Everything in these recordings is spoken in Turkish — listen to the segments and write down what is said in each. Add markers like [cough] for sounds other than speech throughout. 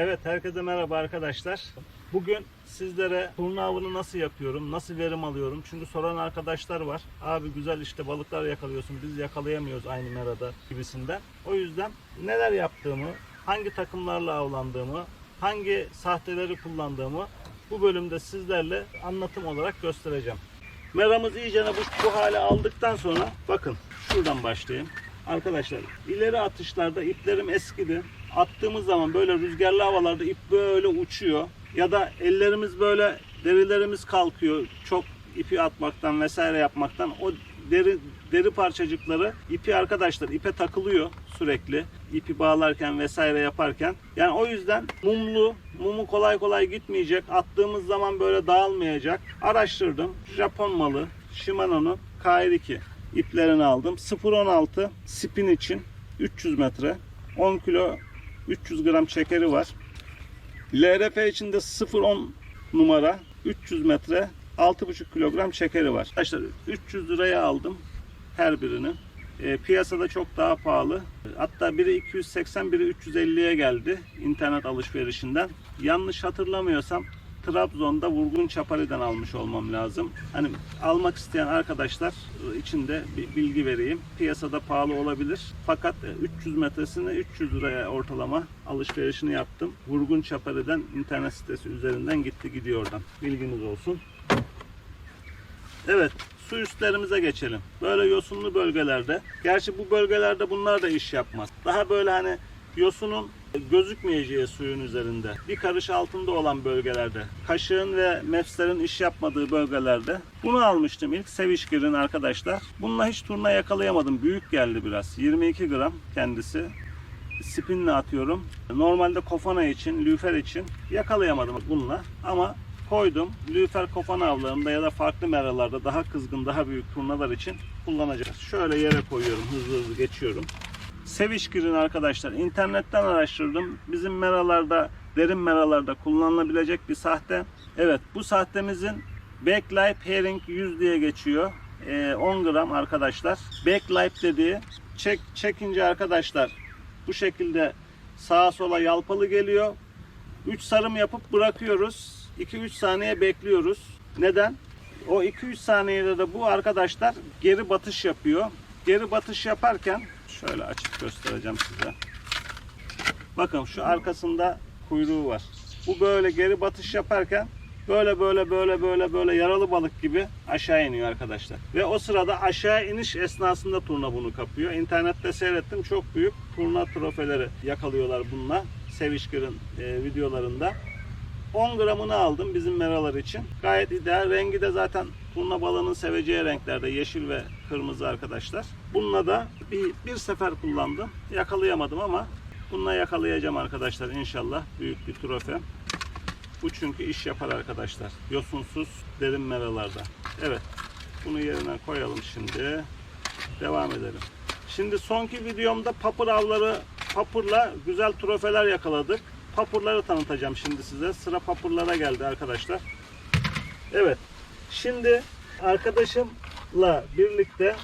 Evet herkese merhaba arkadaşlar. Bugün sizlere turna avını nasıl yapıyorum, nasıl verim alıyorum. Çünkü soran arkadaşlar var. Abi güzel işte balıklar yakalıyorsun biz yakalayamıyoruz aynı merada gibisinden. O yüzden neler yaptığımı, hangi takımlarla avlandığımı, hangi sahteleri kullandığımı bu bölümde sizlerle anlatım olarak göstereceğim. Meramız iyice bu, bu hale aldıktan sonra bakın şuradan başlayayım. Arkadaşlar ileri atışlarda iplerim eskidi. Attığımız zaman böyle rüzgarlı havalarda ip böyle uçuyor. Ya da ellerimiz böyle derilerimiz kalkıyor. Çok ipi atmaktan vesaire yapmaktan o deri deri parçacıkları ipi arkadaşlar ipe takılıyor sürekli. ipi bağlarken vesaire yaparken. Yani o yüzden mumlu, mumu kolay kolay gitmeyecek. Attığımız zaman böyle dağılmayacak. Araştırdım. Japon malı Shimano'nun KR2 iplerini aldım. 0.16 spin için 300 metre. 10 kilo 300 gram çekeri var. LRF içinde 0.10 numara 300 metre 6,5 kilogram çekeri var. Arkadaşlar 300 liraya aldım her birini. E, piyasada çok daha pahalı. Hatta biri 280, biri 350'ye geldi internet alışverişinden. Yanlış hatırlamıyorsam Trabzon'da Vurgun Çapari'den almış olmam lazım. Hani almak isteyen arkadaşlar için de bir bilgi vereyim. Piyasada pahalı olabilir. Fakat 300 metresini 300 liraya ortalama alışverişini yaptım. Vurgun Çapari'den internet sitesi üzerinden gitti gidiyor oradan. Bilginiz olsun. Evet, su üstlerimize geçelim. Böyle yosunlu bölgelerde, gerçi bu bölgelerde bunlar da iş yapmaz. Daha böyle hani yosunun gözükmeyeceği suyun üzerinde, bir karış altında olan bölgelerde, kaşığın ve mefslerin iş yapmadığı bölgelerde bunu almıştım ilk Sevişgir'in arkadaşlar. Bununla hiç turna yakalayamadım. Büyük geldi biraz. 22 gram kendisi. Spinle atıyorum. Normalde kofana için, lüfer için yakalayamadım bununla. Ama koydum. Lüfer kofana avlarında ya da farklı meralarda daha kızgın, daha büyük turnalar için kullanacağız. Şöyle yere koyuyorum. Hızlı hızlı geçiyorum. Sevişgir'in arkadaşlar internetten araştırdım. Bizim meralarda, derin meralarda kullanılabilecek bir sahte. Evet bu sahtemizin Backlife Herring 100 diye geçiyor. Ee, 10 gram arkadaşlar. Backlife dediği çek, çekince arkadaşlar bu şekilde sağa sola yalpalı geliyor. 3 sarım yapıp bırakıyoruz. 2-3 saniye bekliyoruz. Neden? O 2-3 saniyede de bu arkadaşlar geri batış yapıyor. Geri batış yaparken şöyle açıp göstereceğim size. Bakın şu arkasında kuyruğu var. Bu böyle geri batış yaparken böyle böyle böyle böyle böyle yaralı balık gibi aşağı iniyor arkadaşlar. Ve o sırada aşağı iniş esnasında turna bunu kapıyor. İnternette seyrettim çok büyük turna trofeleri yakalıyorlar bununla. Sevişgir'in e, videolarında. 10 gramını aldım bizim meralar için. Gayet ideal. Rengi de zaten turna balığının seveceği renklerde. Yeşil ve kırmızı arkadaşlar. Bununla da bir, bir sefer kullandım. Yakalayamadım ama bununla yakalayacağım arkadaşlar inşallah. Büyük bir trofe. Bu çünkü iş yapar arkadaşlar. Yosunsuz derin meralarda. Evet. Bunu yerine koyalım şimdi. Devam edelim. Şimdi sonki videomda papır avları papırla güzel trofeler yakaladık. Papırları tanıtacağım şimdi size. Sıra papırlara geldi arkadaşlar. Evet. Şimdi arkadaşımla birlikte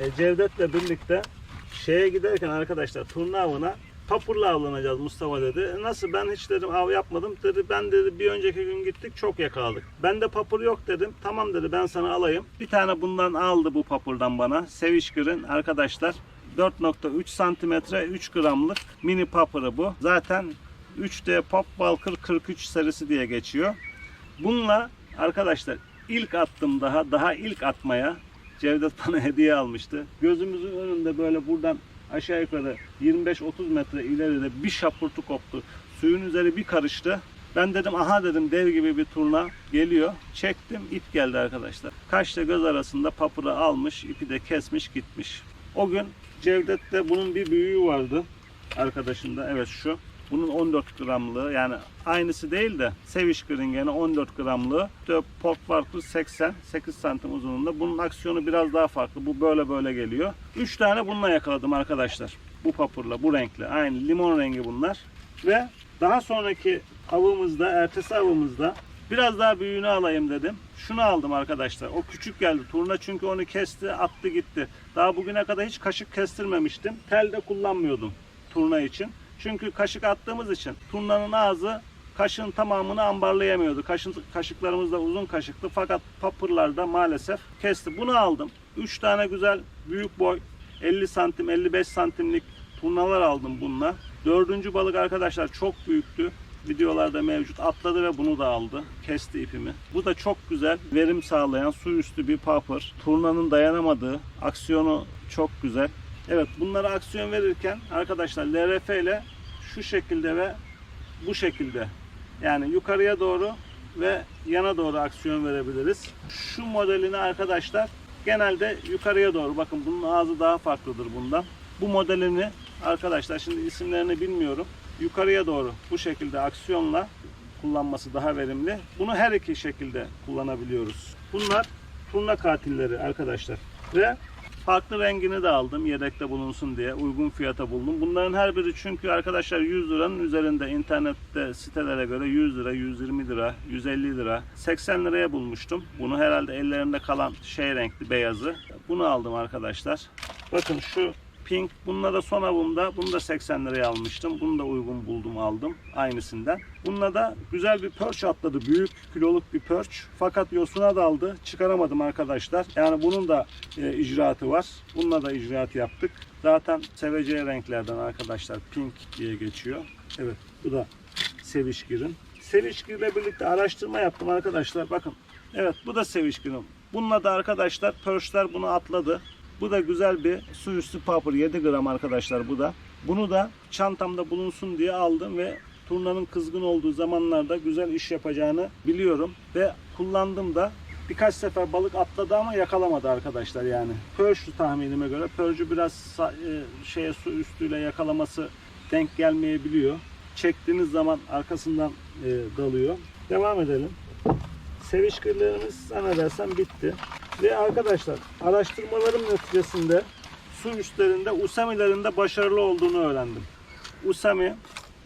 e, Cevdet'le birlikte şeye giderken arkadaşlar turna avına papırla avlanacağız Mustafa dedi. E, Nasıl ben hiç dedim av yapmadım. Dedi ben dedi bir önceki gün gittik çok yakaladık. Ben de papır yok dedim. Tamam dedi ben sana alayım. Bir tane bundan aldı bu papırdan bana. Sevişgir'in arkadaşlar 4.3 santimetre 3 gramlık mini papırı bu. Zaten 3D Pop Walker 43 serisi diye geçiyor. Bununla arkadaşlar ilk attım daha daha ilk atmaya Cevdet bana [laughs] hediye almıştı. Gözümüzün önünde böyle buradan aşağı yukarı 25-30 metre ileride bir şapurtu koptu. Suyun üzeri bir karıştı. Ben dedim aha dedim dev gibi bir turna geliyor. Çektim ip geldi arkadaşlar. Kaşla göz arasında papırı almış ipi de kesmiş gitmiş. O gün Cevdet'te bunun bir büyüğü vardı arkadaşında. Evet şu. Bunun 14 gramlığı yani aynısı değil de Sevişgir'in gene 14 gramlığı. İşte Port Walker 80 8 santim uzunluğunda. Bunun aksiyonu biraz daha farklı. Bu böyle böyle geliyor. 3 tane bununla yakaladım arkadaşlar. Bu papırla, bu renkle. Aynı limon rengi bunlar. Ve daha sonraki avımızda, ertesi avımızda biraz daha büyüğünü alayım dedim. Şunu aldım arkadaşlar. O küçük geldi. Turna çünkü onu kesti, attı gitti. Daha bugüne kadar hiç kaşık kestirmemiştim. Tel de kullanmıyordum turna için. Çünkü kaşık attığımız için turnanın ağzı kaşığın tamamını ambarlayamıyordu. Kaşın, kaşıklarımız da uzun kaşıktı fakat papırlarda maalesef kesti. Bunu aldım. 3 tane güzel büyük boy 50 santim 55 santimlik turnalar aldım bununla. Dördüncü balık arkadaşlar çok büyüktü. Videolarda mevcut. Atladı ve bunu da aldı. Kesti ipimi. Bu da çok güzel. Verim sağlayan su üstü bir papır. Turnanın dayanamadığı. Aksiyonu çok güzel. Evet bunlara aksiyon verirken arkadaşlar LRF ile şu şekilde ve bu şekilde yani yukarıya doğru ve yana doğru aksiyon verebiliriz. Şu modelini arkadaşlar genelde yukarıya doğru bakın bunun ağzı daha farklıdır bundan. Bu modelini arkadaşlar şimdi isimlerini bilmiyorum. Yukarıya doğru bu şekilde aksiyonla kullanması daha verimli. Bunu her iki şekilde kullanabiliyoruz. Bunlar turna katilleri arkadaşlar. Ve farklı rengini de aldım yedekte bulunsun diye uygun fiyata buldum. Bunların her biri çünkü arkadaşlar 100 liranın üzerinde internette sitelere göre 100 lira, 120 lira, 150 lira, 80 liraya bulmuştum. Bunu herhalde ellerinde kalan şey renkli beyazı. Bunu aldım arkadaşlar. Bakın şu pink. Bununla da son avımda bunu da 80 liraya almıştım. Bunu da uygun buldum aldım aynısından. Bununla da güzel bir perch atladı. Büyük kiloluk bir perch. Fakat yosuna daldı. Çıkaramadım arkadaşlar. Yani bunun da e, icraatı var. Bununla da icraat yaptık. Zaten seveceği renklerden arkadaşlar. Pink diye geçiyor. Evet bu da sevişkirim. Sevişkirle birlikte araştırma yaptım arkadaşlar. Bakın. Evet bu da sevişkirim. Bununla da arkadaşlar perchler bunu atladı. Bu da güzel bir su üstü papır 7 gram arkadaşlar bu da. Bunu da çantamda bulunsun diye aldım ve turnanın kızgın olduğu zamanlarda güzel iş yapacağını biliyorum ve kullandım da birkaç sefer balık atladı ama yakalamadı arkadaşlar yani. Pörşü tahminime göre pörcü biraz e, şeye su üstüyle yakalaması denk gelmeyebiliyor. Çektiğiniz zaman arkasından e, dalıyor. Devam edelim. Sevişkirlerimiz zannedersem bitti. Ve arkadaşlar araştırmalarım neticesinde su üstlerinde usamilerinde başarılı olduğunu öğrendim. Usami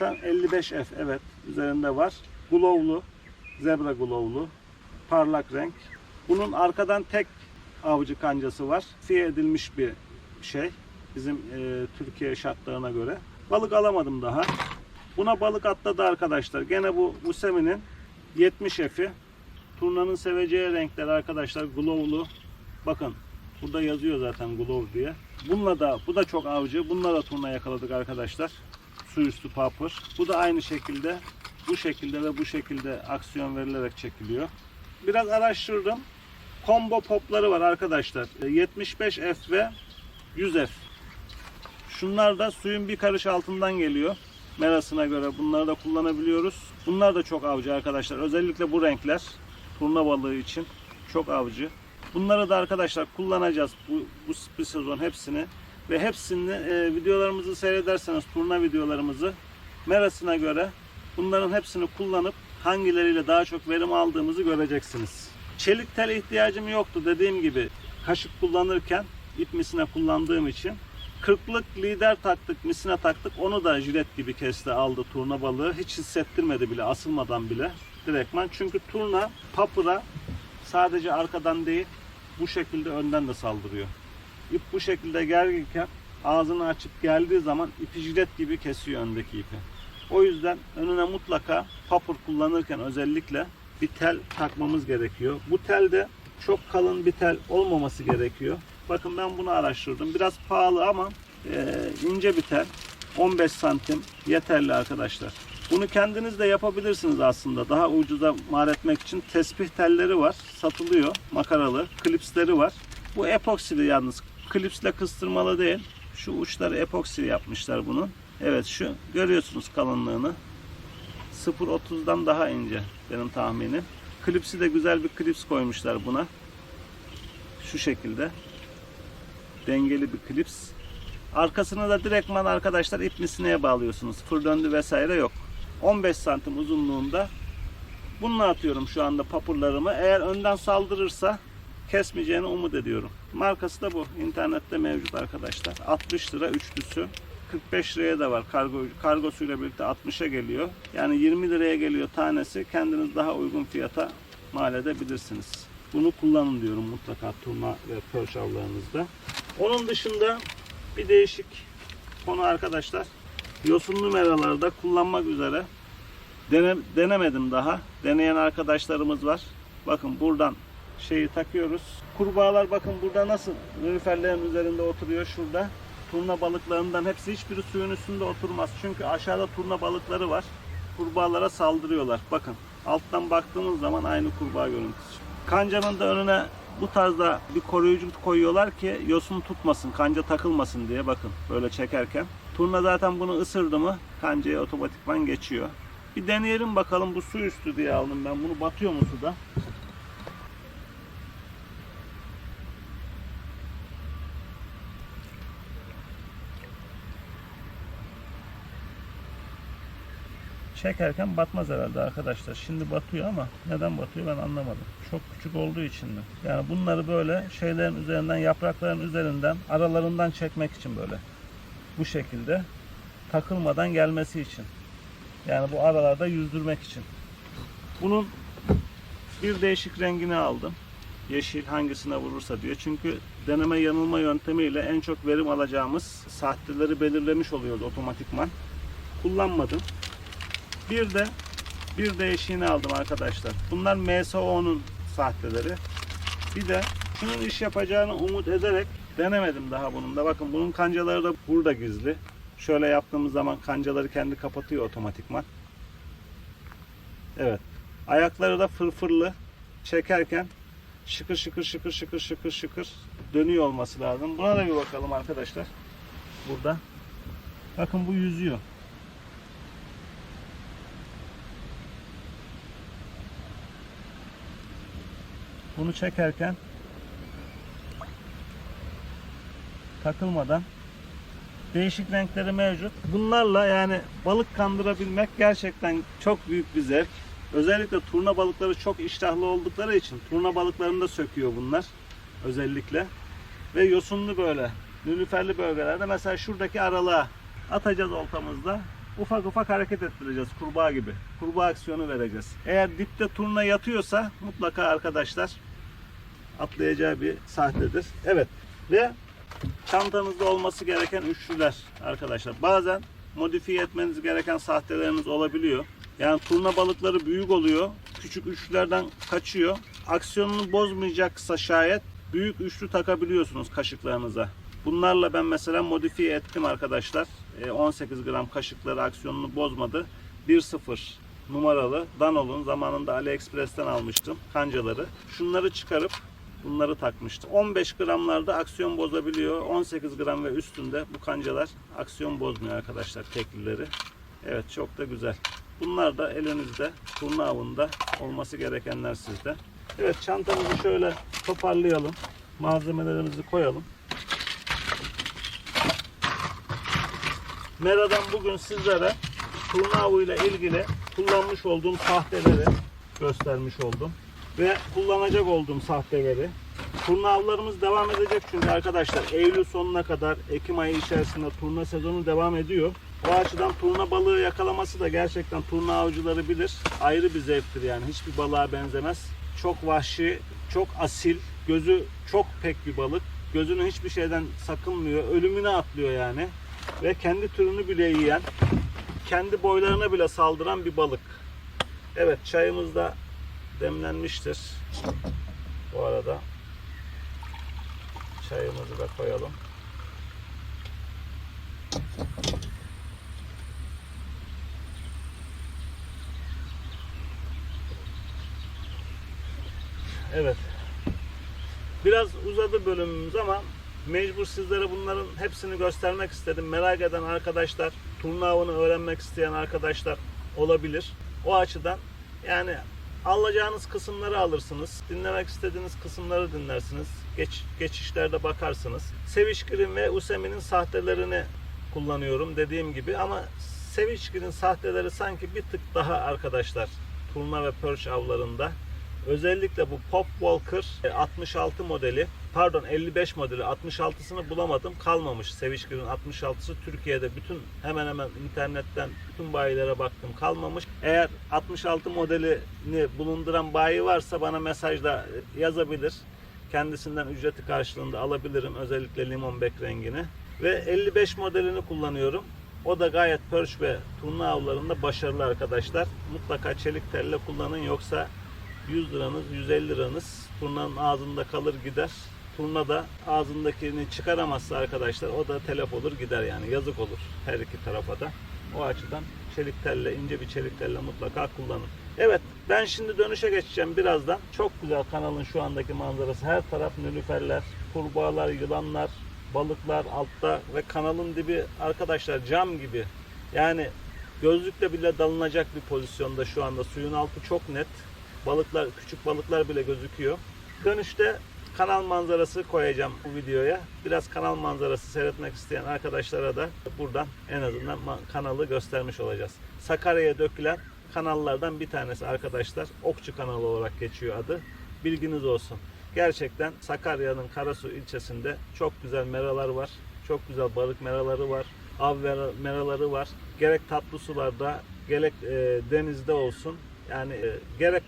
55F evet üzerinde var. Glowlu, zebra glowlu, parlak renk. Bunun arkadan tek avcı kancası var. Fiye edilmiş bir şey. Bizim e, Türkiye şartlarına göre. Balık alamadım daha. Buna balık atladı arkadaşlar. Gene bu Usami'nin 70 F'i. Turnanın seveceği renkler arkadaşlar glowlu. Bakın burada yazıyor zaten glow diye. Bununla da bu da çok avcı. Bununla da turna yakaladık arkadaşlar. Su üstü papır. Bu da aynı şekilde bu şekilde ve bu şekilde aksiyon verilerek çekiliyor. Biraz araştırdım. Combo popları var arkadaşlar. 75F ve 100F. Şunlar da suyun bir karış altından geliyor. Merasına göre bunları da kullanabiliyoruz. Bunlar da çok avcı arkadaşlar. Özellikle bu renkler turna balığı için çok avcı. Bunları da arkadaşlar kullanacağız bu, bu, bu sezon hepsini. Ve hepsini e, videolarımızı seyrederseniz turna videolarımızı merasına göre bunların hepsini kullanıp hangileriyle daha çok verim aldığımızı göreceksiniz. Çelik tel ihtiyacım yoktu dediğim gibi kaşık kullanırken ip misine kullandığım için Kırklık lider taktık, misine taktık. Onu da jilet gibi kesti aldı turna balığı. Hiç hissettirmedi bile asılmadan bile direktman. Çünkü turna papıra sadece arkadan değil bu şekilde önden de saldırıyor. İp bu şekilde gerginken ağzını açıp geldiği zaman ipi jilet gibi kesiyor öndeki ipi. O yüzden önüne mutlaka papır kullanırken özellikle bir tel takmamız gerekiyor. Bu tel de çok kalın bir tel olmaması gerekiyor. Bakın ben bunu araştırdım. Biraz pahalı ama e, ince bir tel. 15 santim yeterli arkadaşlar. Bunu kendiniz de yapabilirsiniz aslında. Daha ucuza mal etmek için tespih telleri var. Satılıyor. Makaralı. Klipsleri var. Bu epoksili yalnız. Klipsle kıstırmalı değil. Şu uçları epoksi yapmışlar bunun. Evet şu görüyorsunuz kalınlığını. 0.30'dan daha ince benim tahminim. Klipsi de güzel bir klips koymuşlar buna. Şu şekilde. Dengeli bir klips. Arkasını da direktman arkadaşlar ip misineye bağlıyorsunuz. Fır döndü vesaire yok. 15 santim uzunluğunda. Bununla atıyorum şu anda papurlarımı. Eğer önden saldırırsa kesmeyeceğini umut ediyorum. Markası da bu. İnternette mevcut arkadaşlar. 60 lira üçlüsü. 45 liraya da var. Kargo kargosuyla birlikte 60'a geliyor. Yani 20 liraya geliyor tanesi. Kendiniz daha uygun fiyata mal edebilirsiniz. Bunu kullanın diyorum mutlaka turna ve perch avlarınızda. Onun dışında bir değişik konu arkadaşlar. yosunlu meralarda kullanmak üzere Dene- denemedim daha. Deneyen arkadaşlarımız var. Bakın buradan şeyi takıyoruz. Kurbağalar bakın burada nasıl nülüferlerin üzerinde oturuyor şurada. Turna balıklarından hepsi hiçbiri suyun üstünde oturmaz. Çünkü aşağıda turna balıkları var. Kurbağalara saldırıyorlar. Bakın alttan baktığımız zaman aynı kurbağa görüntüsü. Kancanın da önüne bu tarzda bir koruyucu koyuyorlar ki yosun tutmasın, kanca takılmasın diye bakın böyle çekerken. Turna zaten bunu ısırdı mı kancaya otomatikman geçiyor. Bir deneyelim bakalım bu su üstü diye aldım ben bunu batıyor mu suda? Çekerken batmaz herhalde arkadaşlar. Şimdi batıyor ama neden batıyor ben anlamadım. Çok küçük olduğu için mi? Yani bunları böyle şeylerin üzerinden, yaprakların üzerinden, aralarından çekmek için böyle. Bu şekilde takılmadan gelmesi için. Yani bu aralarda yüzdürmek için. Bunun bir değişik rengini aldım. Yeşil hangisine vurursa diyor. Çünkü deneme yanılma yöntemiyle en çok verim alacağımız sahteleri belirlemiş oluyoruz otomatikman. Kullanmadım. Bir de bir değişiğini aldım arkadaşlar. Bunlar MSO'nun sahteleri. Bir de şunun iş yapacağını umut ederek denemedim daha bunun da. Bakın bunun kancaları da burada gizli. Şöyle yaptığımız zaman kancaları kendi kapatıyor otomatikman. Evet. Ayakları da fırfırlı. Çekerken şıkır şıkır şıkır şıkır şıkır şıkır dönüyor olması lazım. Buna da bir bakalım arkadaşlar. Burada. Bakın bu yüzüyor. Bunu çekerken takılmadan değişik renkleri mevcut. Bunlarla yani balık kandırabilmek gerçekten çok büyük bir zevk. Özellikle turna balıkları çok iştahlı oldukları için turna balıklarını da söküyor bunlar özellikle. Ve yosunlu böyle nülüferli bölgelerde mesela şuradaki aralığa atacağız oltamızda. Ufak ufak hareket ettireceğiz kurbağa gibi. Kurbağa aksiyonu vereceğiz. Eğer dipte turna yatıyorsa mutlaka arkadaşlar atlayacağı bir sahtedir. Evet ve çantanızda olması gereken üçlüler arkadaşlar. Bazen modifiye etmeniz gereken sahteleriniz olabiliyor. Yani turna balıkları büyük oluyor. Küçük üçlülerden kaçıyor. Aksiyonunu bozmayacaksa şayet büyük üçlü takabiliyorsunuz kaşıklarınıza. Bunlarla ben mesela modifiye ettim arkadaşlar. E, 18 gram kaşıkları aksiyonunu bozmadı. 1.0 numaralı Danol'un zamanında AliExpress'ten almıştım kancaları. Şunları çıkarıp bunları takmıştım. 15 gramlarda aksiyon bozabiliyor. 18 gram ve üstünde bu kancalar aksiyon bozmuyor arkadaşlar teklileri. Evet çok da güzel. Bunlar da elinizde turna avında olması gerekenler sizde. Evet çantamızı şöyle toparlayalım. Malzemelerimizi koyalım. Mera'dan bugün sizlere turna avıyla ilgili kullanmış olduğum sahteleri göstermiş oldum. Ve kullanacak olduğum sahteleri. Turna avlarımız devam edecek çünkü arkadaşlar Eylül sonuna kadar Ekim ayı içerisinde turna sezonu devam ediyor. O açıdan turna balığı yakalaması da gerçekten turna avcıları bilir. Ayrı bir zevktir yani hiçbir balığa benzemez. Çok vahşi, çok asil, gözü çok pek bir balık. Gözünü hiçbir şeyden sakınmıyor, ölümüne atlıyor yani. Ve kendi türünü bile yiyen, kendi boylarına bile saldıran bir balık. Evet çayımız da demlenmiştir. Bu arada çayımızı da koyalım. Evet. Biraz uzadı bölümümüz ama mecbur sizlere bunların hepsini göstermek istedim. Merak eden arkadaşlar, turna öğrenmek isteyen arkadaşlar olabilir. O açıdan yani alacağınız kısımları alırsınız. Dinlemek istediğiniz kısımları dinlersiniz. Geç, geçişlerde bakarsınız. Sevişkirin ve Usemi'nin sahtelerini kullanıyorum dediğim gibi ama Sevişkirin sahteleri sanki bir tık daha arkadaşlar turna ve perch avlarında. Özellikle bu Pop Walker e, 66 modeli pardon 55 modeli 66'sını bulamadım kalmamış Sevişgir'in 66'sı Türkiye'de bütün hemen hemen internetten bütün bayilere baktım kalmamış. Eğer 66 modelini bulunduran bayi varsa bana mesajda yazabilir. Kendisinden ücreti karşılığında alabilirim özellikle limon bek rengini. Ve 55 modelini kullanıyorum. O da gayet pörç ve turna avlarında başarılı arkadaşlar. Mutlaka çelik telle kullanın yoksa 100 liranız, 150 liranız turnanın ağzında kalır gider. Turna da ağzındakini çıkaramazsa arkadaşlar o da telef olur gider yani yazık olur her iki tarafa da. O açıdan çelik telle, ince bir çelik telle mutlaka kullanın. Evet ben şimdi dönüşe geçeceğim birazdan. Çok güzel kanalın şu andaki manzarası. Her taraf nülüferler, kurbağalar, yılanlar, balıklar altta ve kanalın dibi arkadaşlar cam gibi. Yani gözlükle bile dalınacak bir pozisyonda şu anda. Suyun altı çok net. Balıklar, küçük balıklar bile gözüküyor. Dönüşte kanal manzarası koyacağım bu videoya. Biraz kanal manzarası seyretmek isteyen arkadaşlara da buradan en azından kanalı göstermiş olacağız. Sakarya'ya dökülen kanallardan bir tanesi arkadaşlar. Okçu kanalı olarak geçiyor adı. Bilginiz olsun. Gerçekten Sakarya'nın Karasu ilçesinde çok güzel meralar var. Çok güzel balık meraları var. Av mera- meraları var. Gerek tatlı sularda gerek e, denizde olsun. Yani e, gerek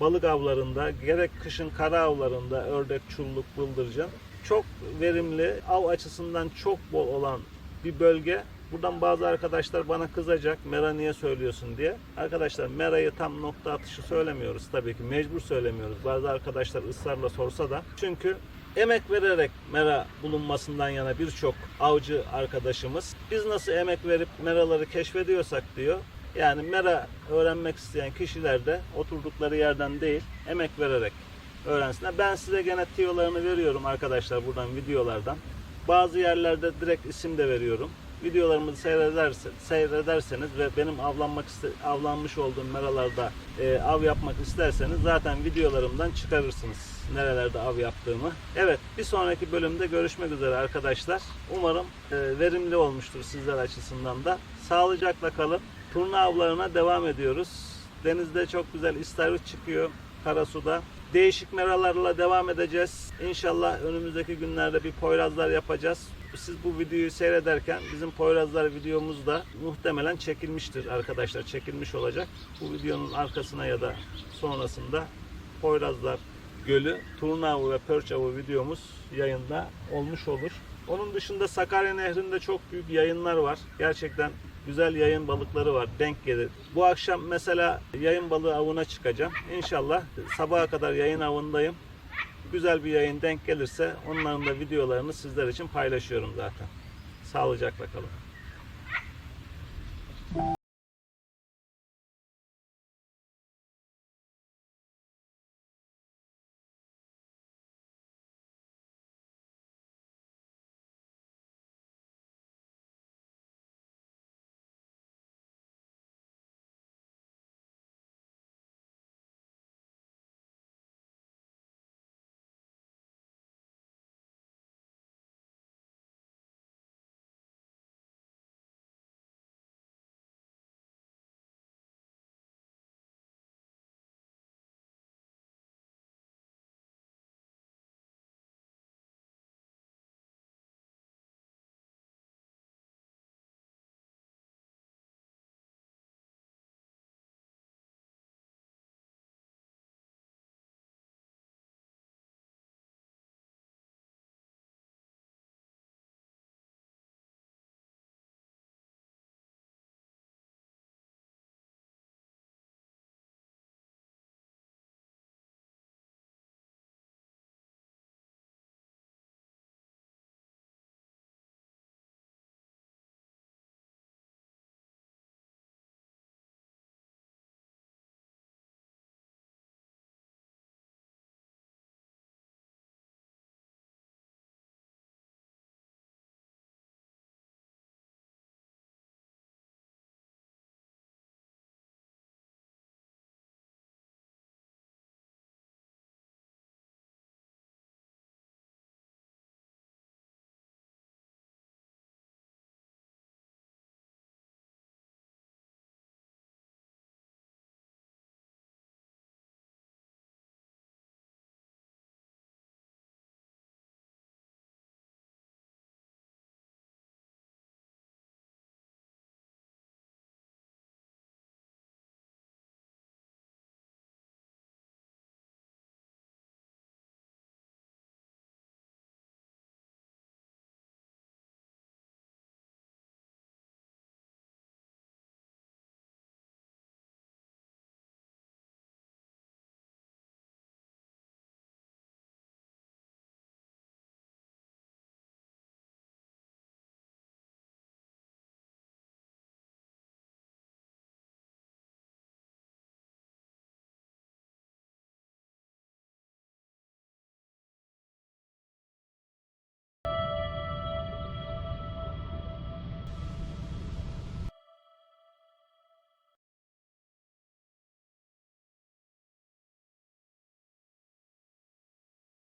balık avlarında gerek kışın kara avlarında ördek, çulluk, bıldırcın çok verimli av açısından çok bol olan bir bölge. Buradan bazı arkadaşlar bana kızacak Mera niye söylüyorsun diye. Arkadaşlar Mera'yı tam nokta atışı söylemiyoruz tabii ki mecbur söylemiyoruz. Bazı arkadaşlar ısrarla sorsa da. Çünkü emek vererek mera bulunmasından yana birçok avcı arkadaşımız biz nasıl emek verip meraları keşfediyorsak diyor. Yani mera öğrenmek isteyen kişiler de oturdukları yerden değil emek vererek öğrensinler. Ben size gene tiyolarını veriyorum arkadaşlar buradan videolardan. Bazı yerlerde direkt isim de veriyorum. Videolarımızı seyrederse, seyrederseniz ve benim avlanmak iste, avlanmış olduğum meralarda e, av yapmak isterseniz zaten videolarımdan çıkarırsınız nerelerde av yaptığımı. Evet bir sonraki bölümde görüşmek üzere arkadaşlar. Umarım e, verimli olmuştur sizler açısından da. Sağlıcakla kalın. Turna avlarına devam ediyoruz. Denizde çok güzel istavrit çıkıyor Karasu'da. Değişik meralarla devam edeceğiz. İnşallah önümüzdeki günlerde bir poyrazlar yapacağız. Siz bu videoyu seyrederken bizim poyrazlar videomuz da muhtemelen çekilmiştir arkadaşlar. Çekilmiş olacak. Bu videonun arkasına ya da sonrasında poyrazlar gölü, turna avı ve pörç avı videomuz yayında olmuş olur. Onun dışında Sakarya Nehri'nde çok büyük yayınlar var. Gerçekten güzel yayın balıkları var. Denk gelir. Bu akşam mesela yayın balığı avına çıkacağım. İnşallah sabaha kadar yayın avındayım. Güzel bir yayın denk gelirse onların da videolarını sizler için paylaşıyorum zaten. Sağlıcakla kalın.